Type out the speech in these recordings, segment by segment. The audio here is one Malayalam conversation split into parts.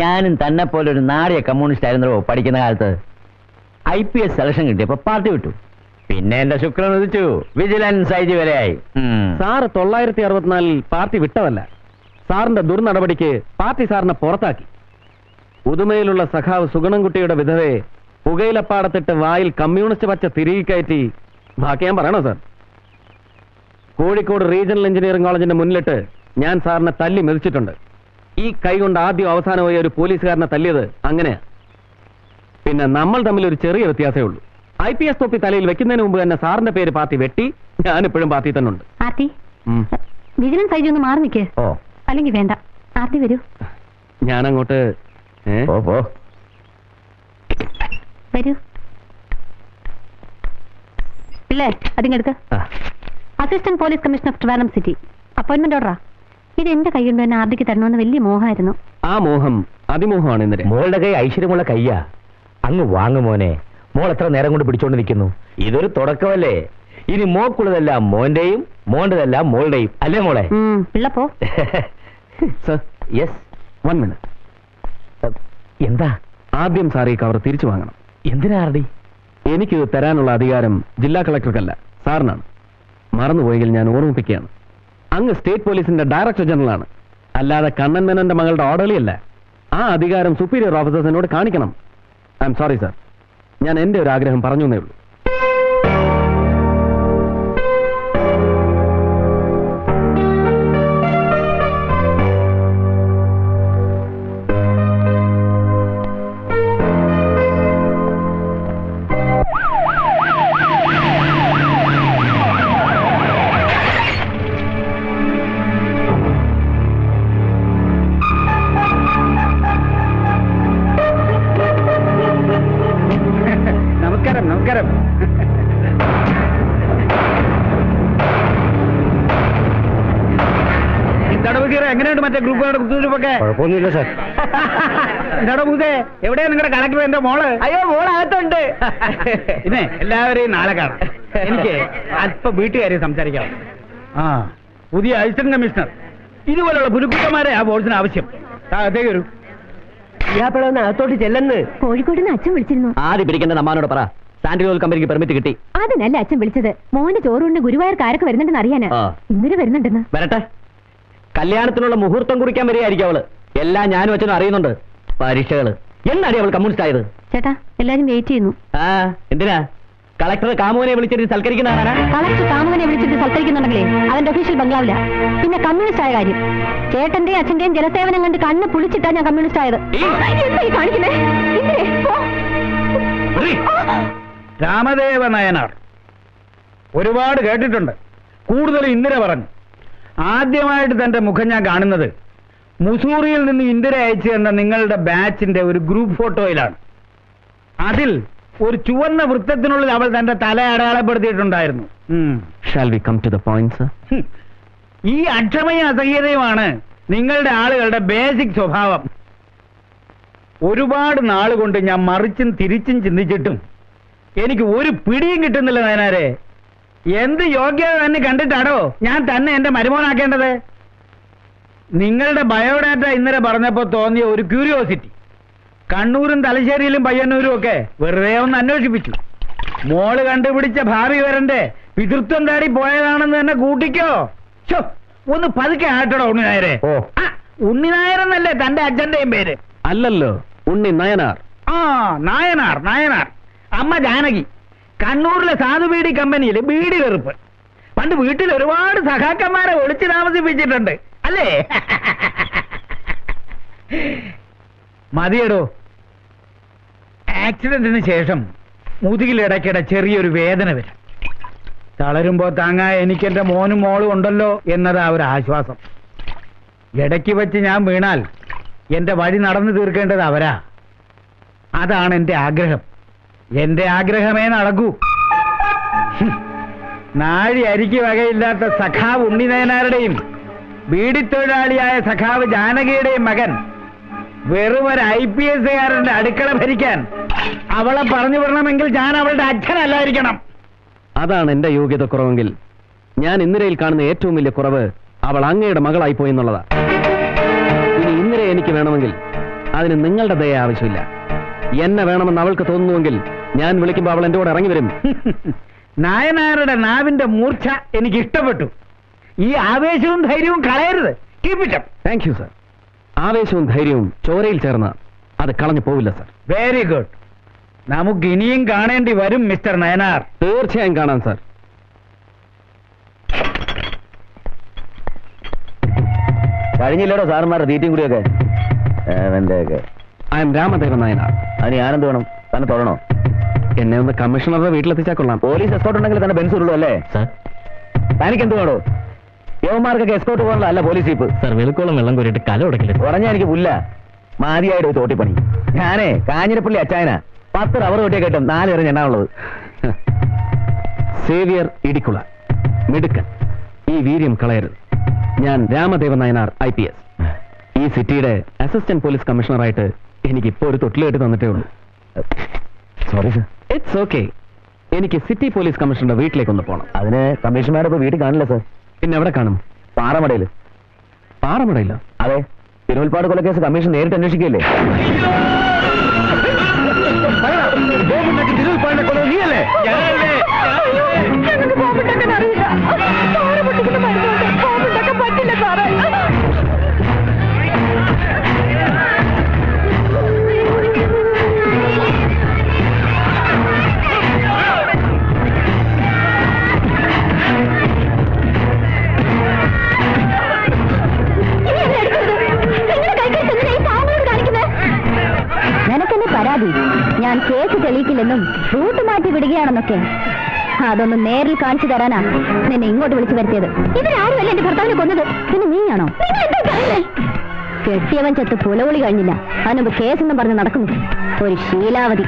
ഞാനും തന്നെ പോലെ ഒരു നാടിയ കമ്മ്യൂണിസ്റ്റ് ആയിരുന്നു പഠിക്കുന്ന കാലത്ത് ഐ പി എസ് സെലക്ഷൻ കിട്ടിയപ്പോ പാർട്ടി വിട്ടു. പിന്നെ എന്റെ ശുക്രൻ ഉദിച്ചു. വിജിലൻസ് ഐ ജി വരെയായി. സാറ് തൊള്ളായിരത്തി അറുപത്തിനാലിൽ പാർട്ടി വിട്ടതല്ല. സാറിന്റെ ദുർനടപടിക്ക് പാർട്ടി സാറിനെ പുറത്താക്കി. പുതുമയിലുള്ള സഖാവ് സുഗണൻകുട്ടിയുടെ വിധവയെ പുകയിലപ്പാടത്തിട്ട് വായിൽ കമ്മ്യൂണിസ്റ്റ് പച്ച തിരികെ കയറ്റി ബാക്കി ഞാൻ പറയണോ സാർ? കോഴിക്കോട് റീജിയണൽ എഞ്ചിനീയറിംഗ് കോളേജിന്റെ മുന്നിലിട്ട് ഞാൻ സാറിനെ തല്ലി മെതിച്ചിട്ടുണ്ട്. ഈ കൈ കൊണ്ട് ആദ്യം അവസാനമായി ഒരു പോലീസുകാരനെ തല്ലിയത് അങ്ങനെയാ പിന്നെ നമ്മൾ തമ്മിൽ ഒരു ചെറിയ വ്യത്യാസമേ ഉള്ളൂ. ഐ പി എസ് തൊപ്പി തലയിൽ വെക്കുന്നതിന് മുമ്പ് തന്നെ സാറിന്റെ പേര് പാർട്ടി വെട്ടി. ഞാൻ ഇപ്പോഴും പാർട്ടി തന്നെ ഉണ്ട് ആർത്തി. വിജിലൻസ് ഐ ജി ഒന്ന് മാറി നിൽക്കേ ഓ. അല്ലെങ്കിൽ വേണ്ട. ആർത്തി വരൂ. ഞാൻ അങ്ങോട്ട് വരൂ. പിള്ളേ അതിങ്ങെടുക്ക. ആ, assistant police commissioner of Trivandrum city. Appointment ഓർഡറാ. ഇത് എന്റെ കൈ കൊണ്ട് ആർദിക്ക് തരണമെന്ന് വലിയ മോഹമായിരുന്നു. ആ മോഹം അതിമോഹമാണ് ഇന്നലെ. മോളുടെ കൈ ഐശ്വര്യമുള്ള കയ്യാ അങ്ങ് വാങ്ങു മോനെ. മോൾ എത്ര നേരം കൊണ്ട് പിടിച്ചോണ്ട് നിൽക്കുന്നു ഇതൊരു തുടക്കമല്ലേ? ഇനി മോക്കുള്ളതെല്ലാം മോന്റെയും മോന്റെതെല്ലാം മോളുടെയും. അല്ലേ മോളെ? പിള്ളപ്പോ യെസ് വൺ മിനിറ്റ് എന്താ? ആദ്യം സാർ ഈ കവർ തിരിച്ചു വാങ്ങണം. എന്തിനാർഡി എനിക്കിത് തരാനുള്ള അധികാരം ജില്ലാ കളക്ടർക്കല്ല സാറിനാണ്. മറന്നുപോയെങ്കിൽ ഞാൻ ഓർമ്മിപ്പിക്കുകയാണ്. അങ്ങ് സ്റ്റേറ്റ് പോലീസിന്റെ ഡയറക്ടർ ജനറൽ ആണ് അല്ലാതെ കണ്ണൻ മേനന്റെ മകളുടെ ഓർഡറിയല്ല. ആ അധികാരം സുപ്പീരിയർ ഓഫീസേഴ്സിനോട് കാണിക്കണം. ഐ എം സോറി സർ ഞാൻ എന്റെ ഒരു ആഗ്രഹം പറഞ്ഞു എന്നേ ഉള്ളൂ. മറ്റേ ഗ്രൂപ്പുകളുടെ കുത്തുതിരിപ്പൊക്കെ കുഴപ്പമൊന്നുമില്ല സാർ എന്താടോ ബൂസേ എവിടെയാ നിങ്ങളുടെ കളക്ടർ എന്റെ മോൾ? അയ്യോ മോളകത്തുണ്ട്. പിന്നെ എല്ലാവരെയും നാളെ കാണാം. എനിക്ക് അല്പം വീട്ടുകാരെ സംസാരിക്കാം. ആ പുതിയ അസിസ്റ്റന്റ് കമ്മീഷണർ. ഇതുപോലുള്ള പുരുക്കുട്ടന്മാരെ ആ ബോർഡിന് ആവശ്യം. അതേക്ക് വരൂ. അകത്തോട്ട് ചെല്ലെന്ന്. കോഴിക്കോട് നിന്ന് അച്ഛൻ വിളിച്ചിരുന്നു. ആദ്യം പിടിക്കേണ്ട അമ്മാനോട് പറ. സാൻഡ്രി കമ്പനിക്ക് പെർമിറ്റ് കിട്ടി. അതിനല്ല അച്ഛൻ വിളിച്ചത്. മോന്റെ ചോറുണ്ട് ഗുരുവായൂർ കാരൊക്കെ വരുന്നുണ്ടെന്ന് അറിയാനാ. ആ. ഇന്നലെ വരുന്നുണ്ടെന്ന്. വരട്ടെ. കല്യാണത്തിനുള്ള മുഹൂർത്തം കുറിക്കാൻ വരികയായിരിക്കും അവൾ. എല്ലാം ഞാനും അച്ഛനും അറിയുന്നുണ്ട്. പരീക്ഷകൾ. എന്നാടി അവൾ കമ്മ്യൂണിസ്റ്റ് ആയത് ചേട്ടാ എല്ലാരും വെയിറ്റ് ചെയ്യുന്നു. ആ എന്തിനാ? കളക്ടർ കാമുവിനെ വിളിച്ചിട്ട് സൽക്കരിക്കുന്നതാണ് കളക്ടർ കാമുകനെ വിളിച്ചിട്ട് സൽക്കരിക്കുന്നുണ്ടെങ്കിലേ അവന്റെ ഒഫീഷ്യൽ ബംഗ്ലാവില്ല പിന്നെ കമ്മ്യൂണിസ്റ്റ് ആയ കാര്യം. ചേട്ടന്റെയും അച്ഛന്റെയും ജലസേവനം കണ്ട് കണ്ണ് പുളിച്ചിട്ടാ ഞാൻ കമ്മ്യൂണിസ്റ്റ് ആയത് ഈ. എന്താ ഈ കാണിക്കുന്നേ? ഇല്ലേ? പോ. രാമദേവ നയനാർ. ഒരുപാട് കേട്ടിട്ടുണ്ട്. കൂടുതൽ ഇന്ദിര പറഞ്ഞു. ആദ്യമായിട്ട് തന്റെ മുഖം ഞാൻ കാണുന്നത് മുസൂറിയിൽ നിന്ന് ഇന്ദിര അയച്ചു തന്ന നിങ്ങളുടെ ബാച്ചിന്റെ ഒരു ഗ്രൂപ്പ് ഫോട്ടോയിലാണ്. അതിൽ ഒരു ചുവന്ന വൃത്തത്തിനുള്ളിൽ അവൾ തന്റെ തല അടയാളപ്പെടുത്തിയിട്ടുണ്ടായിരുന്നു. Shall we come to the point ഈ അക്ഷമയും അസഹ്യതയുമാണ് നിങ്ങളുടെ ആളുകളുടെ ബേസിക് സ്വഭാവം. ഒരുപാട് നാളുകൊണ്ട് ഞാൻ മറിച്ചും തിരിച്ചും ചിന്തിച്ചിട്ടും എനിക്ക് ഒരു പിടിയും കിട്ടുന്നില്ല നയനാരെ. എന്ത് യോഗ്യത തന്നെ കണ്ടിട്ടാടോ ഞാൻ തന്നെ എന്റെ മരുമോനാക്കേണ്ടത്? നിങ്ങളുടെ ബയോഡാറ്റ ഇന്നലെ പറഞ്ഞപ്പോ തോന്നിയ ഒരു ക്യൂരിയോസിറ്റി. കണ്ണൂരും തലശ്ശേരിയിലും പയ്യന്നൂരും ഒക്കെ വെറുതെ ഒന്ന് അന്വേഷിപ്പിച്ചു. മോൾ കണ്ടുപിടിച്ച ഭാവി വരന്റെ പിതൃത്വം തേടി പോയതാണെന്ന് തന്നെ കൂട്ടിക്കോ. ഒന്ന് പതുക്കെ ആട്ടടോ ഉണ്ണിനായരെ ഓ. ആ, ഉണ്ണിനായരെന്നല്ലേ തന്റെ അച്ഛന്റെയും പേര്? അല്ലല്ലോ ഉണ്ണി നയനാർ. ആ നായനാർ നായനാർ. അമ്മ ജാനകി. കണ്ണൂരിലെ സാധു ബീഡി കമ്പനിയിൽ ബീഡി വെറുപ്പ്. പണ്ട് വീട്ടിൽ ഒരുപാട് സഹാക്കന്മാരെ ഒളിച്ചു താമസിപ്പിച്ചിട്ടുണ്ട്. അല്ലേ? മതിയടോ. ആക്സിഡന്റിന് ശേഷം മുതുകിലിടയ്ക്കിട ചെറിയൊരു വേദന വരും. തളരുമ്പോ താങ്ങാ എനിക്കെന്റെ മോനും മോളും ഉണ്ടല്ലോ എന്നതാ ഒരു ആശ്വാസം. ഇടയ്ക്ക് വെച്ച് ഞാൻ വീണാൽ എന്റെ വഴി നടന്നു തീർക്കേണ്ടത് അവരാ. അതാണ് എന്റെ ആഗ്രഹം. എന്റെ ആഗ്രഹമേ നടക്കൂ. നാഴി അരിക്ക് വകയില്ലാത്ത സഖാവ് ഉണ്ണിനയനാരുടെയും ബീഡിത്തൊഴിലാളിയായ സഖാവ് ജാനകിയുടെയും മകൻ വെറും ഒരു ഐ പി എസുകാരന്റെ അടുക്കള ഭരിക്കാൻ അവളെ പറഞ്ഞു വിടണമെങ്കിൽ ഞാൻ അവളുടെ അച്ഛനല്ലായിരിക്കണം. അതാണ് എന്റെ യോഗ്യത കുറവെങ്കിൽ ഞാൻ ഇന്ദിരയിൽ കാണുന്ന ഏറ്റവും വലിയ കുറവ് അവൾ അങ്ങയുടെ മകളായി പോയി എന്നുള്ളതാ. ഇനി ഇന്ദിര എനിക്ക് വേണമെങ്കിൽ അതിന് നിങ്ങളുടെ ദയ ആവശ്യമില്ല. എന്നെ വേണമെന്ന് അവൾക്ക് തോന്നുന്നുവെങ്കിൽ ഞാൻ വിളിക്കുമ്പോ അവൾ എന്റെ കൂടെ ഇറങ്ങി വരും. നായനാരുടെ നാവിന്റെ മൂർച്ച എനിക്ക് ഇഷ്ടപ്പെട്ടു. ഈ ആവേശവും ധൈര്യവും കളയരുത്. Keep it thank you sir ആവേശവും ധൈര്യവും ചോരയിൽ ചേർന്ന് അത് കളഞ്ഞു പോവില്ല സർ വെരി ഗുഡ് നമുക്ക് ഇനിയും കാണേണ്ടി വരും മിസ്റ്റർ നയനാർ. തീർച്ചയായും കാണാം സർ കഴിഞ്ഞില്ലടോ സാറന്മാരുടെ തീറ്റയും കൂടിയൊക്കെ? I am Ramadevan Nayanar. അതിന് ആനന്ദ് വേണം. തന്നെ തൊഴണോ എന്നെ ഒന്ന് കമ്മീഷണറുടെ വീട്ടിലെത്തിച്ചാൽ കൊള്ളാം. പോലീസ് എസ്കോട്ട് ഉണ്ടെങ്കിൽ തന്നെ ബെൻസ് ഉള്ളൂ അല്ലേ? തനിക്ക് എന്ത് വേണോ? യവന്മാർക്കൊക്കെ എസ്കോട്ട് പോകാനുള്ള അല്ല പോലീസ് ജീപ്പ് സർ വെളുക്കോളം വെള്ളം കോരിയിട്ട് കല ഉടക്കില്ല? ഉറഞ്ഞ എനിക്ക് പുല്ല. മാതിയായിട്ട് ഒരു തോട്ടിപ്പണി. ഞാനേ കാഞ്ഞിരപ്പള്ളി അച്ചായന. പത്ത് റബ്ബർ വെട്ടിയെ കിട്ടും. നാല് എറിഞ്ഞ് എണ്ണാനുള്ളത് സേവിയർ ഇടിക്കുള. മിടുക്കൻ. ഈ വീര്യം കളയരുത്. ഞാൻ Ramadevan Nayanar I P S. ഈ സിറ്റിയുടെ അസിസ്റ്റന്റ് പോലീസ് കമ്മീഷണറായിട്ട് എനിക്ക് ഇപ്പോൾ ഒരു തൊട്ടിൽ കെട്ടി തന്നിട്ടേ ഉള്ളൂ. സോറി സർ ഇറ്റ്സ് ഓക്കെ എനിക്ക് സിറ്റി പോലീസ് കമ്മീഷണറുടെ വീട്ടിലേക്ക് ഒന്ന് പോകണം അതിന് കമ്മീഷന്മാരെ ഇപ്പൊ വീട്ടിൽ കാണില്ല സർ പിന്നെ എവിടെ കാണും? പാറമടയിൽ പാറമടയില്ല അതെ. തിരുവൽപ്പാട് കൊലക്കേസ് കമ്മീഷൻ നേരിട്ട് അന്വേഷിക്കുകയല്ലേ? ഞങ്ങൾക്ക് ബോംബുണ്ടാക്കാൻ അറിയില്ല മാറ്റി വിടുകയാണെന്നൊക്കെ. അതൊന്ന് നേരിൽ കാണിച്ചു തരാനാ നിന്നെ ഇങ്ങോട്ട് വിളിച്ചു വരുത്തിയത്. ഇവരാരുമല്ല എന്റെ ഭർത്താവിനെ കൊന്നത്? പിന്നെ നീയാണോ? കെട്ടിയവൻ ചത്ത് പുലവിളി കഴിഞ്ഞില്ല. അതിനുമ്പ് കേസെന്നും പറഞ്ഞ് നടക്കുന്നു. ഒരു ശീലാവതി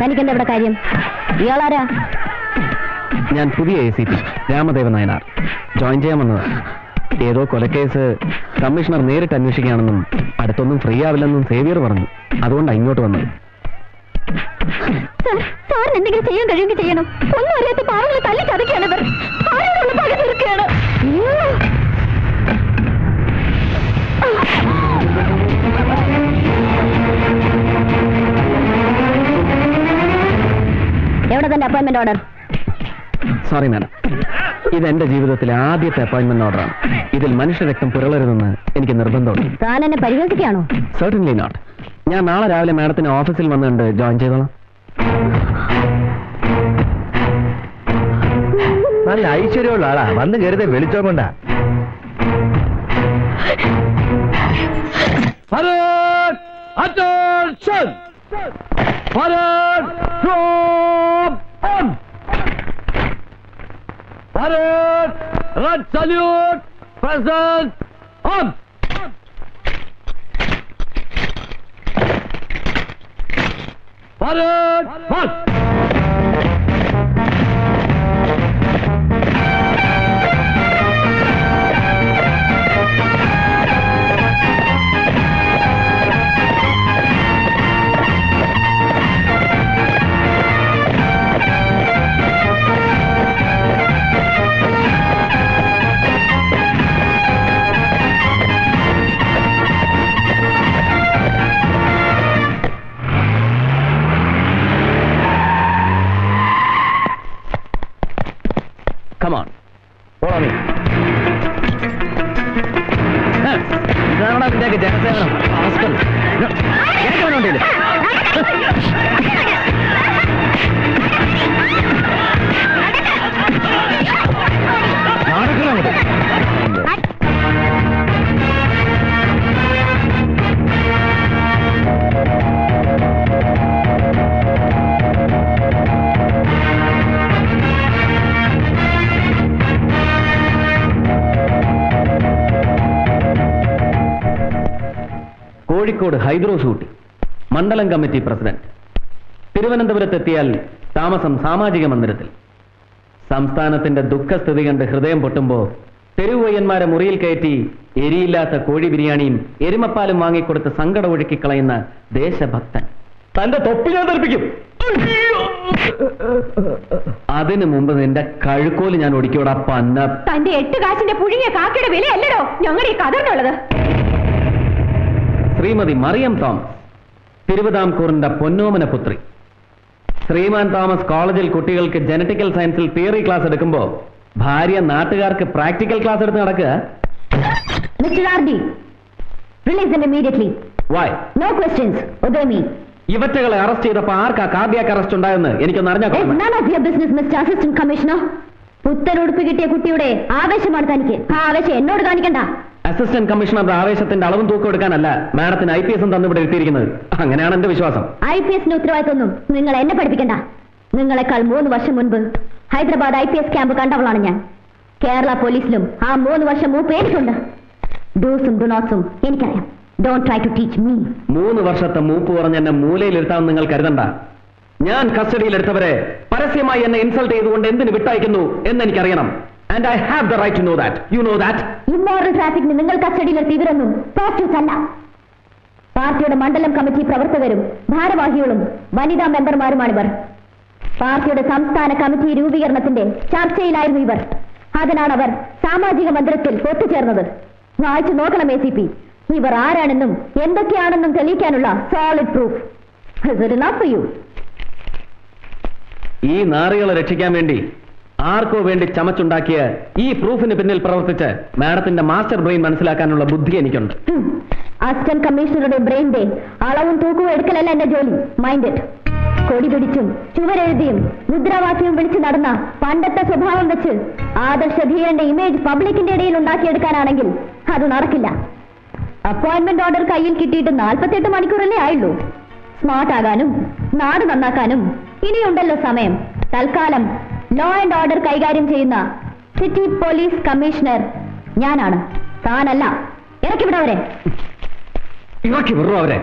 തനിക്കെന്താ ഇവിടെ കാര്യം? ഇയാളാരാ? ഞാൻ പുതിയ A C P Ramadevan Nayanar. Join ചെയ്യാൻ വന്നതാണ് ഏതോ കൊലക്കേസ് കമ്മീഷണർ നേരിട്ട് അന്വേഷിക്കുകയാണെന്നും അടുത്തൊന്നും ഫ്രീ ആവില്ലെന്നും സേവിയർ പറഞ്ഞു. അതുകൊണ്ടാണ് ഇങ്ങോട്ട് വന്നത്. എവിടെ തന്റെ അപ്പോയിന്റ്മെന്റ് ഓർഡർ സോറി മാഡം ഇത് എന്റെ ജീവിതത്തിലെ ആദ്യത്തെ അപ്പോയിന്റ്മെന്റ് ഓർഡറാണ് ഇതിൽ മനുഷ്യരക്തം പുരളരുതെന്ന് എനിക്ക് നിർബന്ധമുണ്ട്. താൻ എന്നെ പരിഹസിക്കുകയാണോ? സർട്ടൻലി നോട്ട് ഞാൻ നാളെ രാവിലെ മാഡത്തിന് ഓഫീസിൽ വന്നുകൊണ്ട് ജോയിൻ ചെയ്തോളാം. നല്ല ഐശ്വര്യമുള്ള ആളാ. വന്ന് കരുതെ വെളിച്ചം കൊണ്ടാ. Parade! Red salute! Present! On! Parade! March! Kozhikode ഹൈദ്രോ Ooty മണ്ഡലം കമ്മിറ്റി പ്രസിഡന്റ്. തിരുവനന്തപുരത്തെത്തിയാൽ താമസം സാമാജിക മന്ദിരത്തിൽ. സംസ്ഥാനത്തിന്റെ ദുഃഖസ്ഥിതി കണ്ട് ഹൃദയം പൊട്ടുമ്പോ തെരുവയ്യന്മാരെ മുറിയിൽ കയറ്റി എരിയില്ലാത്ത കോഴി ബിരിയാണിയും എരുമപ്പാലും വാങ്ങിക്കൊടുത്ത് സങ്കടം ഒഴുക്കിക്കളയുന്ന ദേശഭക്തൻ. തന്റെ തൊപ്പി ഞാൻ തെറിപ്പിക്കും അതിനു മുമ്പ് നിന്റെ കഴുക്കോൽ ഞാൻ ഒടിക്കോടാ പന്ന. തന്റെ എട്ട് കാശിന്റെ പുഴുങ്ങിയ കാക്കയുടെ വിലയല്ലടോ? ഞങ്ങളുടെ ഈ കഥറിനുള്ളത് ശ്രീമതി മറിയം തോമസ്. തിരുവിതാംകൂറിന്റെ പൊന്നോമന പുത്രി. ശ്രീമാൻ തോമസ് കോളേജിൽ കുട്ടികൾക്ക് ജനറ്റിക്കൽ സയൻസിൽ തിയറി ക്ലാസ് എടുക്കുമ്പോൾ ഭാര്യ നാട്ടുകാർക്ക് പ്രാക്ടിക്കൽ ക്ലാസ് എടുത്ത് നടക്കുക mister release immediately why no questions obey me ഇവറ്റകളെ arrest ചെയ്തപ്പോ ആർക്കാ കാർഡിയാക്ക് അറസ്റ്റ് ഉണ്ടായെന്ന് എനിക്കൊന്ന് അറിഞ്ഞാൽ business, Mr. Assistant Commissioner. പുത്തനുടുപ്പ് കിട്ടിയ കുട്ടിയുടെ ആവേശമാണ് തനിക്ക്. ആ ആവേശം എന്നോട് കാണിക്കണ്ട. അസിസ്റ്റന്റ് കമ്മീഷണറുടെ ആവേശത്തിന്റെ അളവും തൂക്കം എടുക്കാനല്ല മാഡത്തിന് ഐ പി എസും തന്നു ഇവിടെ എത്തിയിരിക്കുന്നത് അങ്ങനെയാണ് എന്റെ വിശ്വാസം. ഐ പി എസിന്റെ ഉത്തരവാദിത്വമൊന്നും നിങ്ങൾ എന്നെ പഠിപ്പിക്കണ്ട. നിങ്ങളെക്കാൾ മൂന്ന് വർഷം മുൻപ് Hyderabad I P S camp കണ്ടവളാണ് ഞാൻ. കേരള പോലീസിലും ആ മൂന്ന് വർഷം മൂപ്പ് എനിക്കുണ്ട്. ഡൂസും ഡുനോട്സും എനിക്കറിയാം. Don't try to teach me മൂന്ന് വർഷത്തെ മൂപ്പ് പറഞ്ഞ് എന്നെ മൂലയിലിരുത്താമെന്ന് നിങ്ങൾ കരുതണ്ട. ഞാൻ കസ്റ്റഡിയിലെടുത്തവരെ പരസ്യമായി എന്നെ ഇൻസൾട്ട് ചെയ്തുകൊണ്ട് എന്തിന് വിട്ടയക്കുന്നു എന്ന് എനിക്കറിയണം and I have the right to know that you know that immoral ട്രാഫിക്കിന് നിങ്ങൾ കസ്റ്റഡിയിലെത്തി ഇവരൊന്നും പോസ്റ്റേഴ്സ് അല്ല. പാർട്ടിയുടെ മണ്ഡലം കമ്മിറ്റി പ്രവർത്തകരും ഭാരവാഹികളും വനിതാ മെമ്പർമാരുമാണിവർ പാർട്ടിയുടെ സംസ്ഥാന കമ്മിറ്റി രൂപീകരണത്തിന്റെ ചർച്ചയിലായിരുന്നു ഇവർ. അതിനാണ് അവർ സാമാജിക മന്ദിരത്തിൽ ഒത്തുചേർന്നത്. വായിച്ചു നോക്കണം എ സി പി ഇവർ ആരാണെന്നും എന്തൊക്കെയാണെന്നും തെളിയിക്കാനുള്ള സോളിഡ് പ്രൂഫ് യു ഈ നാറികളെ രക്ഷിക്കാൻ വേണ്ടി ആർക്കോ വേണ്ടി ചമച്ചുണ്ടാക്കിയ ഈ പ്രൂഫിന് പിന്നിൽ പ്രവർത്തിച്ച് മാഡത്തിന്റെ മാസ്റ്റർ ബ്രെയിൻ മനസ്സിലാക്കാനുള്ള ബുദ്ധി എനിക്കുണ്ട്. അസിസ്റ്റന്റ് കമ്മീഷണറുടെ ബ്രെയിന്റെ അളവും തൂക്കവും എടുക്കലല്ല എന്റെ ജോലി. മൈൻഡ് കൊടി പിടിച്ചും ചുവരെഴുതിയും മുദ്രാവാക്യവും വിളിച്ചു നടന്ന പണ്ടത്തെ സ്വഭാവം വെച്ച് ആദർശധീരന്റെ ഇമേജ് പബ്ലിക്കിന്റെ ഇടയിൽ ഉണ്ടാക്കിയെടുക്കാനാണെങ്കിൽ അത് നടക്കില്ല. അപ്പോയിന്റ്മെന്റ് ഓർഡർ കയ്യിൽ കിട്ടിയിട്ട് നാൽപ്പത്തെട്ട് മണിക്കൂറല്ലേ ആയുള്ളൂ. സ്മാർട്ട് ആകാനും നാട് നന്നാക്കാനും ഇനിയുണ്ടല്ലോ സമയം. തൽക്കാലം ലോ ആൻഡ് ഓർഡർ കൈകാര്യം ചെയ്യുന്ന സിറ്റി പോലീസ് കമ്മീഷണർ ഞാനാണ്. താനല്ല. ഇറക്കി ഇറക്കി വിടുറോ അവരെ.